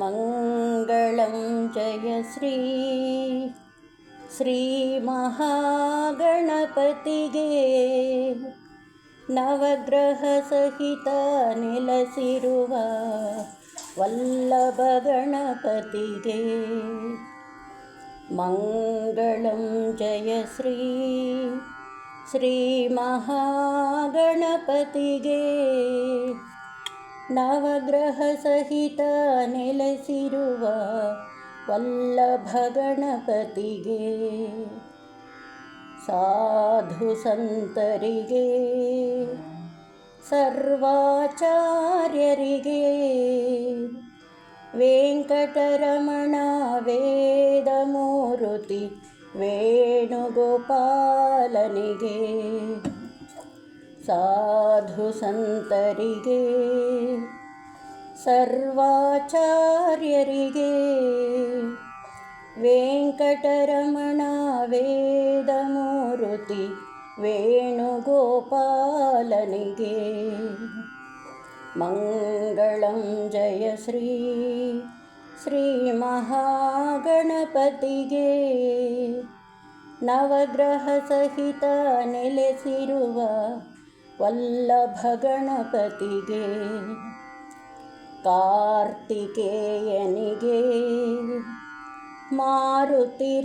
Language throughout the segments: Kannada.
मङ्गलं जय श्री श्रीमहागणपतिगे नवग्रहसहित निलसिरुव वल्लभगणपतिगे मङ्गलं जय श्री श्रीमहागणपतिगे ನವಗ್ರಹ ಸಹಿತ ನೆಲೆಸಿರುವ ವಲ್ಲಭ ಗಣಪತಿಗೆ ಸಾಧು ಸಂತರಿಗೆ ಸರ್ವಾಚಾರ್ಯರಿಗೆ ವೆಂಕಟರಮಣ ವೇದಮೂರುತಿ ವೇಣುಗೋಪಾಲನಿಗೆ. साधुसन्तरिगे सर्वाचार्यरिगे वेङ्कटरमणा वेदमूर्ति वेणुगोपालनिगे। मङ्गलं जयश्री श्रीमहागणपतिगे। नवग्रहसहित नेसिरु ವಲ್ಲಭ ಗಣಪತಿಗೆ ಕಾರ್ತಿಕೇಯನಿಗೆ ಮಾರುತಿರಾಯನಿಗೆ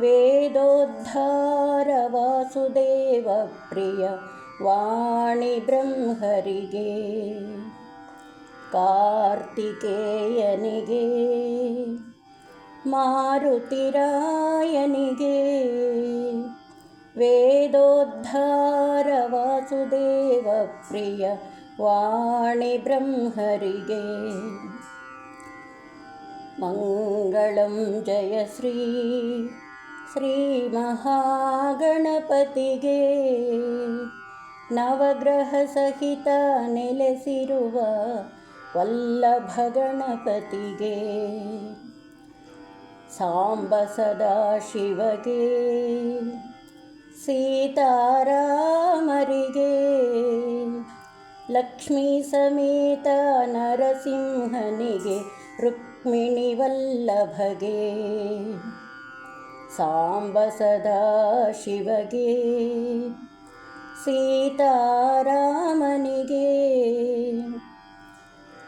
ವೇದೋದ್ಧಾರ ವಾಸುದೇವ ಪ್ರಿಯ ವಾಣಿ ಬ್ರಹ್ಮರಿಗೆ ಕಾರ್ತಿಕೇಯನಿಗೆ ಮಾರುತಿರಾಯನಿಗೆ. वेदोद्धार वासुदेवप्रिय वाणी ब्रह्मरिगे मङ्गलं जय श्री श्रीमहागणपतिगे नवग्रहसहित नेसि वल्लभगणपतिगे। साम्ब सदा शिवगे। ಸೀತಾರಾಮರಿಗೆ. ಲಕ್ಷ್ಮೀ ಸಮೇತ ನರಸಿಂಹನಿಗೆ ರುಕ್ಮಿಣಿ ವಲ್ಲಭಗೆ. ಸಾಂಬ ಸದಾ ಶಿವಗೆ. ಸೀತಾರಾಮನಿಗೆ.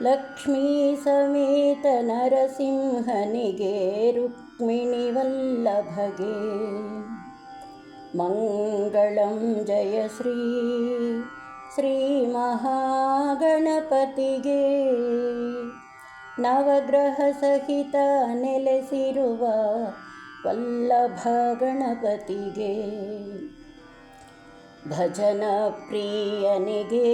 ಲಕ್ಷ್ಮೀ ಸಮೇತ ನರಸಿಂಹನಿಗೆ ರುಕ್ಮಿಣಿ ವಲ್ಲಭಗೆ. ಮಂಗಳಂ ಜಯ ಶ್ರೀ ಶ್ರೀ ಮಹಾಗಣಪತಿಗೆ ನವಗ್ರಹ ಸಹಿತ ನೆಲೆಸಿರುವ ವಲ್ಲಭ ಗಣಪತಿಗೆ ಭಜನ ಪ್ರಿಯನಿಗೆ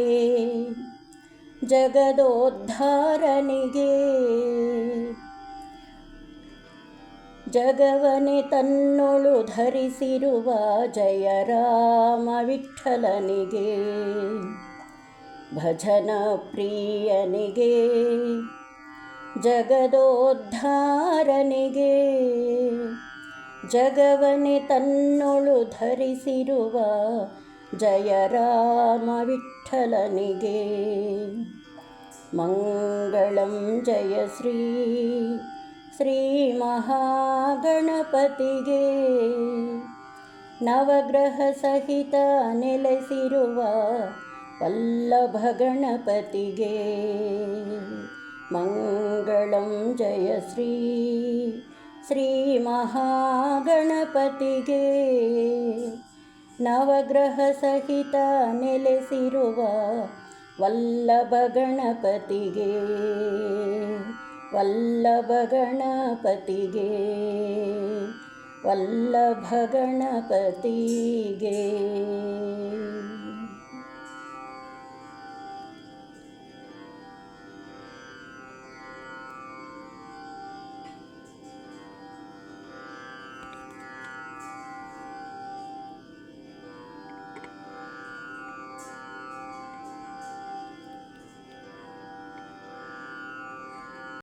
ಜಗವನೆ ತನ್ನೊಳು ಧರಿಸಿರುವ ಜಯರಾಮ ವಿಠಲನಿಗೆ ಭಜನ ಪ್ರಿಯನಿಗೆ. ಜಗದೋದ್ಧಾರನಿಗೆ. ಜಗವನೆ ತನ್ನೊಳು ಧರಿಸಿರುವ ಜಯರಾಮ ವಿಠಲನಿಗೆ ಮಂಗಳಂ ಜಯ ಶ್ರೀ ಶ್ರೀ ಮಹಾಗಣಪತಿಗೆ. ನವಗ್ರಹ ಸಹಿತ ನೆಲೆಸಿರುವ ವಲ್ಲಭ ಗಣಪತಿಗೆ ಮಂಗಳಂ ಜಯ ಶ್ರೀ ಶ್ರೀ ಮಹಾಗಣಪತಿಗೆ. ನವಗ್ರಹ ಸಹಿತ ನೆಲೆಸಿರುವ ವಲ್ಲಭ ಗಣಪತಿಗೆ ವಲ್ಲಭ ಗಣಪತಿಗೆ ವಲ್ಲಭ ಗಣಪತಿಗೆ